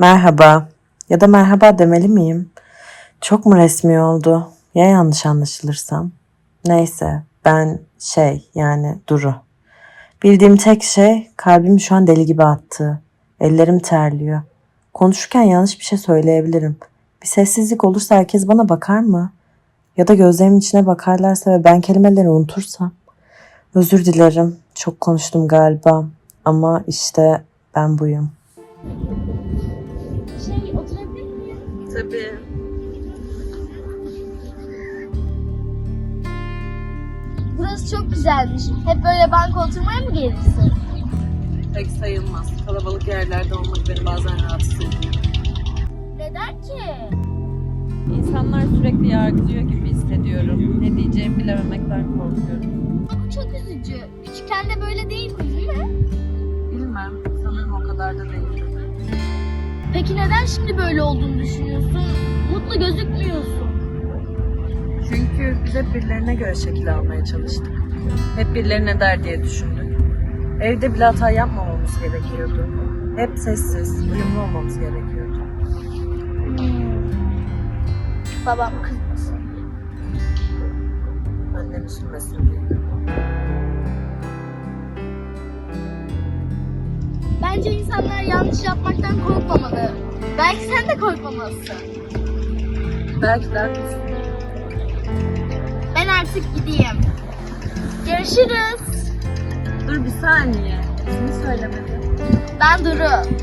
Merhaba. Ya da merhaba demeli miyim? Çok mu resmi oldu? Ya yanlış anlaşılırsam? Neyse, ben şey yani Duru. Bildiğim tek şey kalbim şu an deli gibi attı. Ellerim terliyor. Konuşurken yanlış bir şey söyleyebilirim. Bir sessizlik olursa herkes bana bakar mı? Ya da gözlerimin içine bakarlarsa ve ben kelimeleri unutursam? Özür dilerim. Çok konuştum galiba. Ama işte ben buyum. Tabii. Burası çok güzelmiş. Hep böyle banka oturmaya mı gelirsin? Pek sayılmaz. Kalabalık yerlerde olmak beni bazen rahatsız ediyor. Neden ki? İnsanlar sürekli yargılıyor gibi hissediyorum. Ne diyeceğimi bilememekten korkuyorum. Bu çok üzücü. Küçükken de böyle değil mi? Peki neden şimdi böyle olduğunu düşünüyorsun? Mutlu gözükmüyorsun. Çünkü biz hep birilerine göre şekil almaya çalıştık. Hep birileri ne der diye düşündük. Evde bile hata yapmamamız gerekiyordu. Hep sessiz, uyumlu olmamız gerekiyordu. Babam kızmasın. Annem üzülmesin diye. Bence insanlar yanlış yapmaktan korkmamalı. Belki sen de korkmamalısın. Belki de haklısın. Ben artık gideyim. Görüşürüz. Dur bir saniye. İsmini söylemedin. Ben Duru.